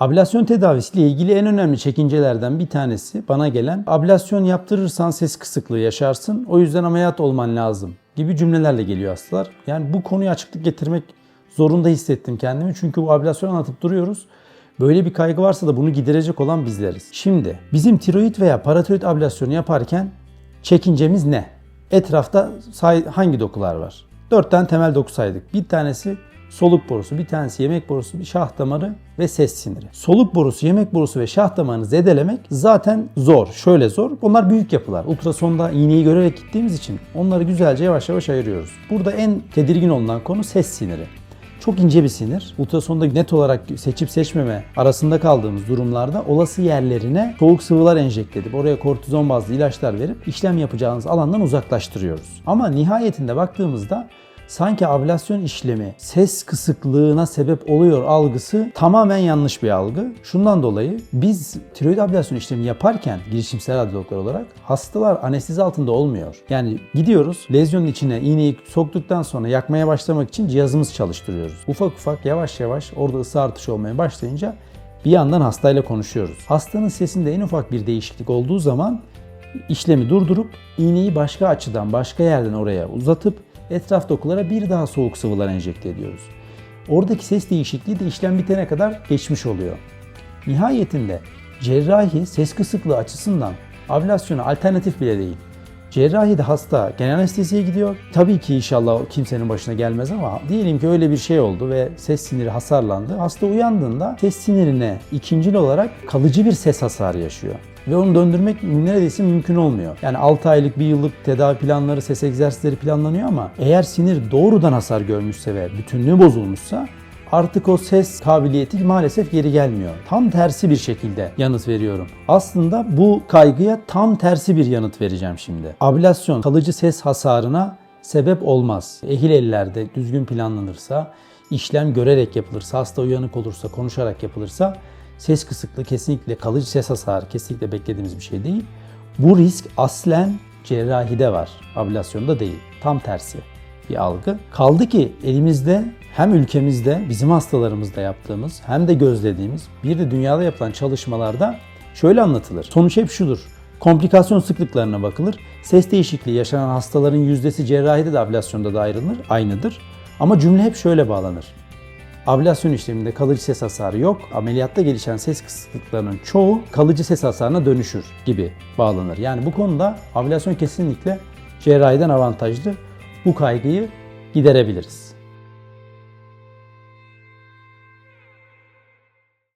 Ablasyon tedavisiyle ilgili en önemli çekincelerden bir tanesi bana gelen ablasyon yaptırırsan ses kısıklığı yaşarsın o yüzden ameliyat olman lazım gibi cümlelerle geliyor hastalar. Yani bu konuya açıklık getirmek zorunda hissettim kendimi çünkü bu ablasyon anlatıp duruyoruz. Böyle bir kaygı varsa da bunu giderecek olan bizleriz. Şimdi bizim tiroid veya paratiroid ablasyonu yaparken çekincemiz ne? Etrafta hangi dokular var? Dört tane temel doku saydık. Bir tanesi soluk borusu, bir tanesi yemek borusu, bir şah damarı ve ses siniri. Soluk borusu, yemek borusu ve şah damarını zedelemek zaten zor. Şöyle zor. Bunlar büyük yapılar. Ultrasonda iğneyi görerek gittiğimiz için onları güzelce yavaş yavaş ayırıyoruz. Burada en tedirgin olunan konu ses siniri. Çok ince bir sinir. Ultrasonda net olarak seçip seçmeme arasında kaldığımız durumlarda olası yerlerine soğuk sıvılar enjekte edip oraya kortizon bazlı ilaçlar verip işlem yapacağınız alandan uzaklaştırıyoruz. Ama nihayetinde baktığımızda sanki ablasyon işlemi ses kısıklığına sebep oluyor algısı tamamen yanlış bir algı. Şundan dolayı biz tiroid ablasyon işlemi yaparken girişimsel radyologlar olarak hastalar anestezi altında olmuyor. Yani gidiyoruz lezyonun içine iğneyi soktuktan sonra yakmaya başlamak için cihazımız çalıştırıyoruz. Ufak ufak yavaş yavaş orada ısı artışı olmaya başlayınca bir yandan hastayla konuşuyoruz. Hastanın sesinde en ufak bir değişiklik olduğu zaman işlemi durdurup iğneyi başka açıdan, başka yerden oraya uzatıp etraf dokulara bir daha soğuk sıvılar enjekte ediyoruz. Oradaki ses değişikliği de işlem bitene kadar geçmiş oluyor. Nihayetinde cerrahi ses kısıklığı açısından ablasyona alternatif bile değil. Cerrahide hasta genel anesteziye gidiyor. Tabii ki inşallah kimsenin başına gelmez ama diyelim ki öyle bir şey oldu ve ses siniri hasarlandı. Hasta uyandığında ses sinirine ikincil olarak kalıcı bir ses hasarı yaşıyor. Ve onu döndürmek neredeyse mümkün olmuyor. Yani 6 aylık, 1 yıllık tedavi planları, ses egzersizleri planlanıyor ama eğer sinir doğrudan hasar görmüşse ve bütünlüğü bozulmuşsa artık o ses kabiliyeti maalesef geri gelmiyor. Tam tersi bir şekilde yanıt veriyorum. Aslında bu kaygıya tam tersi bir yanıt vereceğim şimdi. Ablasyon kalıcı ses hasarına sebep olmaz. Ehil ellerde düzgün planlanırsa, işlem görerek yapılırsa, hasta uyanık olursa, konuşarak yapılırsa ses kısıklığı kesinlikle kalıcı ses hasarı kesinlikle beklediğimiz bir şey değil. Bu risk aslen cerrahide var, ablasyonda değil. Tam tersi bir algı. Kaldı ki elimizde hem ülkemizde bizim hastalarımızda yaptığımız hem de gözlediğimiz bir de dünyada yapılan çalışmalarda şöyle anlatılır. Sonuç hep şudur. Komplikasyon sıklıklarına bakılır. Ses değişikliği yaşanan hastaların yüzdesi cerrahide de ablasyonda da ayrılır, aynıdır. Ama cümle hep şöyle bağlanır. Ablasyon işleminde kalıcı ses hasarı yok. Ameliyatta gelişen ses kısıklıklarının çoğu kalıcı ses hasarına dönüşür gibi bağlanır. Yani bu konuda ablasyon kesinlikle cerrahiden avantajlı. Bu kaygıyı giderebiliriz.